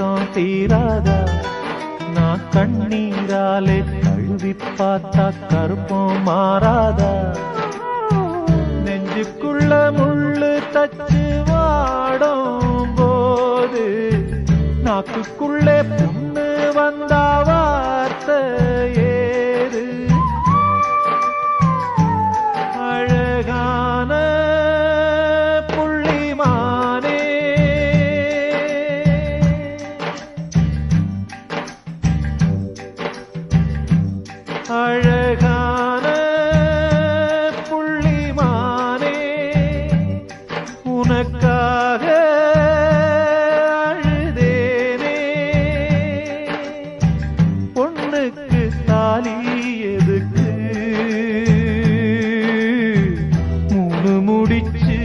தீராதா நான் கண்ணீராலே கழுவி பார்த்தா கருப்பம் மாறாதா? நெஞ்சுக்குள்ள முள்ளு தச்சு வாடும் போது நாக்குக்குள்ளே பொண்ணு அழகான புள்ளிமானே உனக்காக அழுதேனே. பொண்ணுக்கு தாலி எதுக்கு? மூணு முடிச்சு